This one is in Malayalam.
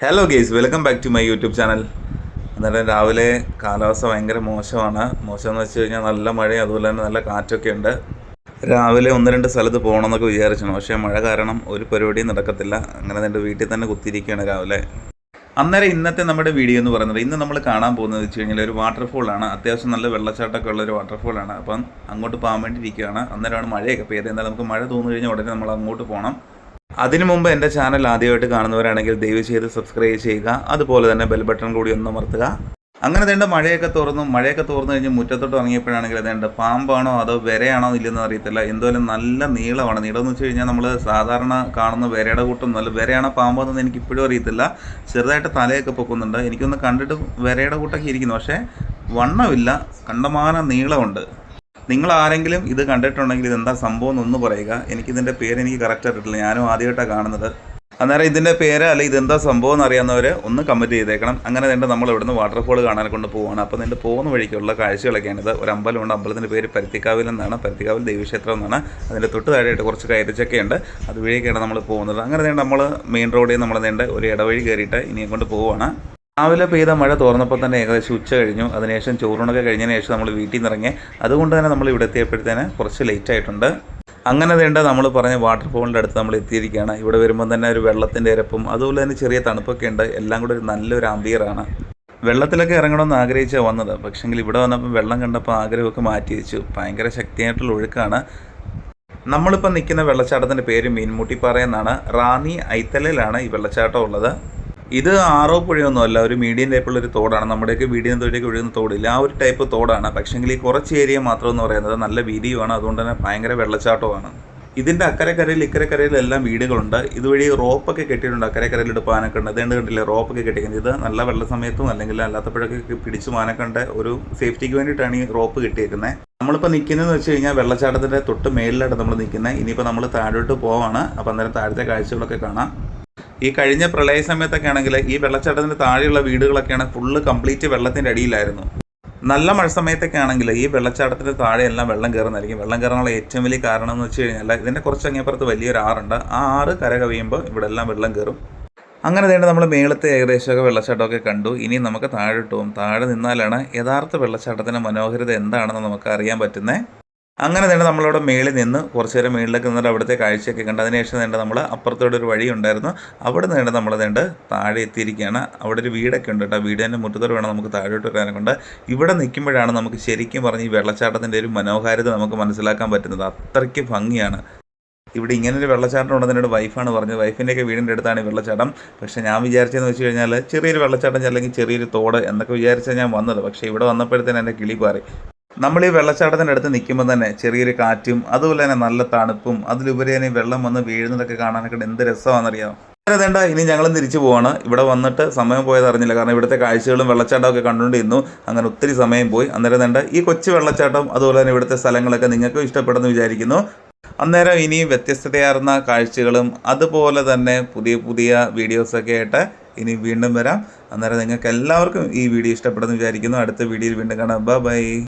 Hello guys welcome back to my YouTube channel അന്നേരം രാവിലെ കാലാവസ്ഥ ഭയങ്കര മോശമാണ്. മോശം എന്ന് വെച്ച് കഴിഞ്ഞാൽ നല്ല മഴയും അതുപോലെ തന്നെ നല്ല കാറ്റൊക്കെ ഉണ്ട്. രാവിലെ ഒന്ന് രണ്ട് സ്ഥലത്ത് പോകണമെന്നൊക്കെ വിചാരിച്ചു പക്ഷേ മഴ കാരണം ഒരു പരിപാടിയും നടക്കത്തില്ല. അങ്ങനെ എന്റെ വീട്ടിൽ തന്നെ കുത്തിയിരിക്കുകയാണ് രാവിലെ. അന്നേരം ഇന്നത്തെ നമ്മുടെ വീഡിയോ എന്ന് പറയുന്നത് ഇന്ന് നമ്മൾ കാണാൻ പോകുന്നത് വെച്ച് കഴിഞ്ഞാൽ ഒരു വാട്ടർഫോളാണ് അത്യാവശ്യം നല്ല വെള്ളച്ചാട്ടമൊക്കെ ഉള്ള ഒരു വാട്ടർഫോളാണ് അപ്പം അങ്ങോട്ട് പോകാൻ വേണ്ടിയിരിക്കുകയാണ് അന്നേരമാണ് മഴയൊക്കെ പെയ്ത് എന്നാൽ നമുക്ക് മഴ തോന്നു കഴിഞ്ഞാൽ ഉടനെ നമ്മൾ അങ്ങോട്ട് പോകണം. അതിനു മുമ്പ് എന്റെ ചാനൽ ആദ്യമായിട്ട് കാണുന്നവരാണെങ്കിൽ ദയവ് ചെയ്ത് സബ്സ്ക്രൈബ് ചെയ്യുക. അതുപോലെ തന്നെ ബെൽ ബട്ടൺ കൂടി ഒന്ന് അമർത്തുക. അങ്ങനെ തേണ്ട മഴയൊക്കെ തുറന്നു. മഴയൊക്കെ തുറന്നു കഴിഞ്ഞ് മുറ്റത്തോട്ട് ഇറങ്ങിയപ്പോഴാണെങ്കിൽ അതേണ്ട പാമ്പാണോ അതോ വിരയാണോ ഇല്ലെന്ന് അറിയത്തില്ല. എന്തോലും നല്ല നീളമാണ്. നീളം എന്ന് വെച്ച് കഴിഞ്ഞാൽ നമ്മൾ സാധാരണ കാണുന്ന വിരയുടെ കൂട്ടം നല്ല വിരയാണോ പാമ്പാണെന്ന് എനിക്ക് ഇപ്പോഴും അറിയത്തില്ല. ചെറുതായിട്ട് തലയൊക്കെ പൊക്കുന്നുണ്ട്. എനിക്കൊന്ന് കണ്ടിട്ട് വിരയുടെ കൂട്ടൊക്കെ ഇരിക്കുന്നു. പക്ഷേ വണ്ണമില്ല. കണ്ടമാന നീളമുണ്ട്. നിങ്ങൾ ആരെങ്കിലും ഇത് കണ്ടിട്ടുണ്ടെങ്കിൽ ഇതെന്താ സംഭവം എന്നൊന്ന് പറയുക. എനിക്കിതിന്റെ പേര് എനിക്ക് കറക്റ്റ് ആയിട്ടില്ല ഞാനും ആദ്യമായിട്ടാണ് കാണുന്നത്. അന്നേരം ഇതിന്റെ പേര് അല്ല ഇതെന്താ സംഭവം എന്ന് അറിയാവുന്നവർ ഒന്ന് കമന്റ് ചെയ്തേക്കണം. അങ്ങനെ തന്നെ നമ്മൾ ഇവിടുന്ന് വാട്ടർഫോൾ കാണാൻ കൊണ്ട് പോവുകയാണ് അപ്പോൾ നിന്റെ പോകുന്ന വഴിക്കുള്ള കാഴ്ചകളൊക്കെയാണിത്. ഒരു അമ്പലമുണ്ട്. അമ്പലത്തിന്റെ പേര് പരുത്തിക്കാവിൽ എന്നാണ്. പരുത്തിക്കാവിൽ ദേവീക്ഷേത്രം എന്നാണ്. അതിന്റെ തൊട്ട് താഴെയായിട്ട് കുറച്ച് കയറിച്ചൊക്കെ ഉണ്ട്. അതുവഴിയൊക്കെയാണ് നമ്മൾ പോകുന്നത്. അങ്ങനെ തന്നെ നമ്മൾ മെയിൻ റോഡിൽ നമ്മൾ നീണ്ട ഒരു ഇടവഴി കയറിയിട്ട് ഇനിയും കൊണ്ട് പോവുകയാണ് രാവിലെ പെയ്ത മഴ തോർന്നപ്പോൾ തന്നെ ഏകദേശം ഉച്ച കഴിഞ്ഞു. അതിനുശേഷം ചോറൂണൊക്കെ കഴിഞ്ഞതിന് ശേഷം നമ്മൾ വീട്ടിൽ നിന്ന് ഇറങ്ങി. അതുകൊണ്ട് തന്നെ നമ്മൾ ഇവിടെ എത്തിയപ്പോഴത്തേന് കുറച്ച് ലേറ്റ് ആയിട്ടുണ്ട്. അങ്ങനെ വേണ്ട നമ്മൾ പറഞ്ഞ വാട്ടർഫോളിന്റെ അടുത്ത് നമ്മൾ എത്തിയിരിക്കുകയാണ്. ഇവിടെ വരുമ്പോൾ തന്നെ ഒരു വെള്ളത്തിന്റെ ഇരപ്പും അതുപോലെ തന്നെ ചെറിയ തണുപ്പൊക്കെ ഉണ്ട്. എല്ലാം കൂടെ ഒരു നല്ലൊരു അമ്പിയറാണ് വെള്ളത്തിലൊക്കെ ഇറങ്ങണമെന്ന് ആഗ്രഹിച്ചാണ് വന്നത്. പക്ഷെങ്കിൽ ഇവിടെ വന്നപ്പോൾ വെള്ളം കണ്ടപ്പോൾ ആഗ്രഹമൊക്കെ മാറ്റി വെച്ചു. ഭയങ്കര ശക്തിയായിട്ടുള്ള ഒഴുക്കാണ്. നമ്മളിപ്പോൾ നിൽക്കുന്ന വെള്ളച്ചാട്ടത്തിന്റെ പേര് മീൻമുട്ടിപ്പാറ എന്നാണ്. റാന്നി ഐത്തലയിലാണ് ഈ വെള്ളച്ചാട്ടം ഉള്ളത്. ഇത് ആറോ പുഴയൊന്നും അല്ല ഒരു മീഡിയം ടൈപ്പുള്ള ഒരു തോടാണ്. നമ്മുടെയൊക്കെ വീടിന് തൊഴിലേക്ക് ഒഴുകുന്ന തോടില്ല. ആ ഒരു ടൈപ്പ് തോടാണ്. പക്ഷേങ്കിൽ ഈ കുറച്ച് ഏരിയ മാത്രം എന്ന് പറയുന്നത് നല്ല വീതിയുമാണ്. അതുകൊണ്ട് തന്നെ ഭയങ്കര വെള്ളച്ചാട്ടമാണ് ഇതിന്റെ അക്കരക്കരയിൽ എല്ലാം വീടുകളുണ്ട്. ഇതുവഴി റോപ്പൊക്കെ കെട്ടിയിട്ടുണ്ട്. അക്കരക്കരയിൽ പാനൊക്കെ പാനക്കണ്ട് അതുകൊണ്ട് കണ്ടില്ലേ റോപ്പൊക്കെ കെട്ടിക്കുന്നത് ഇത് നല്ല വെള്ള സമയത്തും അല്ലെങ്കിൽ അല്ലാത്തപ്പോഴൊക്കെ പിടിച്ചു മാനക്കണ്ട ഒരു സേഫ്റ്റിക്ക് വേണ്ടിയിട്ടാണ് ഈ റോപ്പ് കെട്ടിയേക്കുന്നത് നമ്മളിപ്പോൾ നിൽക്കുന്നതെന്ന് വെച്ച് കഴിഞ്ഞാൽ വെള്ളച്ചാട്ടത്തിന്റെ തൊട്ട് മേളിലായിട്ട് നമ്മൾ നിൽക്കുന്നത് ഇനിയിപ്പോൾ നമ്മൾ താഴോട്ട് പോവാണ്. അപ്പോൾ അന്നേരം താഴത്തെ കാഴ്ചകളൊക്കെ കാണാം. ഈ കഴിഞ്ഞ പ്രളയ സമയത്തൊക്കെ ആണെങ്കിൽ ഈ വെള്ളച്ചാട്ടത്തിന് താഴെയുള്ള വീടുകളൊക്കെയാണ് ഫുള്ള് കംപ്ലീറ്റ് വെള്ളത്തിന്റെ അടിയിലായിരുന്നു. നല്ല മഴ സമയത്തൊക്കെ ആണെങ്കിൽ ഈ വെള്ളച്ചാട്ടത്തിന് താഴെയെല്ലാം വെള്ളം കയറുന്നതായിരിക്കും. വെള്ളം കയറാനുള്ള ഏറ്റവും വലിയ കാരണം എന്ന് വെച്ച് കഴിഞ്ഞാൽ ഇതിന്റെ കുറച്ച് അങ്ങേപ്പുറത്ത് വലിയൊരു ആറുണ്ട്. ആ ആറ് കര കവിയുമ്പോൾ ഇവിടെ എല്ലാം വെള്ളം കയറും. അങ്ങനെ തന്നെ നമ്മൾ മേളത്തെ ഏകദേശമൊക്കെ വെള്ളച്ചാട്ടമൊക്കെ കണ്ടു. ഇനി നമുക്ക് താഴെ പോകും താഴെ നിന്നാലാണ് യഥാർത്ഥ വെള്ളച്ചാട്ടത്തിന്റെ മനോഹരത എന്താണെന്ന് നമുക്ക് അറിയാൻ പറ്റുന്നത് അങ്ങനെ തന്നെ നമ്മളവിടെ മേളിൽ നിന്ന് കുറച്ച് നേരം മേളിലേക്ക് നിന്നിട്ട് അവിടുത്തെ കാഴ്ചയൊക്കെ കണ്ട് അതിനുശേഷം തന്നെ നമ്മൾ അപ്പുറത്തോടെ ഒരു വഴി ഉണ്ടായിരുന്നു. അവിടെ നിന്ന് നമ്മൾ നേണ്ട താഴെ എത്തിയിരിക്കുകയാണ്. അവിടെ ഒരു വീടൊക്കെ ഉണ്ട് കേട്ടോ. വീടിന്റെ മുറ്റത്തോട് വേണം നമുക്ക് താഴോട്ട് വരാനൊക്കെ കൊണ്ട്. ഇവിടെ നിൽക്കുമ്പോഴാണ് നമുക്ക് ശരിക്കും പറഞ്ഞ് ഈ വെള്ളച്ചാട്ടത്തിന്റെ ഒരു മനോഹാരിത നമുക്ക് മനസ്സിലാക്കാൻ പറ്റുന്നത്. അത്രയ്ക്ക് ഭംഗിയാണ്. ഇവിടെ ഇങ്ങനെ ഒരു വെള്ളച്ചാട്ടം ഉണ്ടെന്ന് എന്നോട് വൈഫാണ് പറഞ്ഞത്. വൈഫിന്റെയൊക്കെ വീടിന്റെ അടുത്താണ് ഈ വെള്ളച്ചാട്ടം. പക്ഷേ ഞാൻ വിചാരിച്ചതെന്ന് വെച്ച് കഴിഞ്ഞാൽ ചെറിയൊരു വെള്ളച്ചാട്ടം അല്ലെങ്കിൽ ചെറിയൊരു തോട് എന്നൊക്കെ വിചാരിച്ചാൽ ഞാൻ വന്നത്. പക്ഷേ ഇവിടെ വന്നപ്പോഴത്തേന് എന്റെ കിളി പാറി. നമ്മൾ ഈ വെള്ളച്ചാട്ടത്തിന്റെ അടുത്ത് നിൽക്കുമ്പോൾ തന്നെ ചെറിയൊരു കാറ്റും അതുപോലെ തന്നെ നല്ല തണുപ്പും അതിലുപരി തന്നെ വെള്ളം വന്ന് വീഴുന്നതൊക്കെ കാണാനൊക്കെ എന്ത് രസമാണെന്നറിയാം വേണ്ട ഇനി ഞങ്ങളും തിരിച്ചു പോവാണ്. ഇവിടെ വന്നിട്ട് സമയം പോയത് അറിഞ്ഞില്ല കാരണം ഇവിടുത്തെ കാഴ്ചകളും വെള്ളച്ചാട്ടമൊക്കെ കണ്ടുകൊണ്ടിരുന്നു. അങ്ങനെ ഒത്തിരി സമയം പോയി. അന്നേരം വേണ്ട ഈ കൊച്ചു വെള്ളച്ചാട്ടം അതുപോലെ തന്നെ ഇവിടുത്തെ സ്ഥലങ്ങളൊക്കെ നിങ്ങൾക്കും ഇഷ്ടപ്പെടുന്നു വിചാരിക്കുന്നു. അന്നേരം ഇനി വ്യത്യസ്തതയാർന്ന കാഴ്ചകളും അതുപോലെ തന്നെ പുതിയ പുതിയ വീഡിയോസൊക്കെ ആയിട്ട് ഇനി വീണ്ടും വരാം. അന്നേരം നിങ്ങൾക്ക് എല്ലാവർക്കും ഈ വീഡിയോ ഇഷ്ടപ്പെടുന്നു വിചാരിക്കുന്നു. അടുത്ത വീഡിയോയിൽ വീണ്ടും കാണാം. ബൈ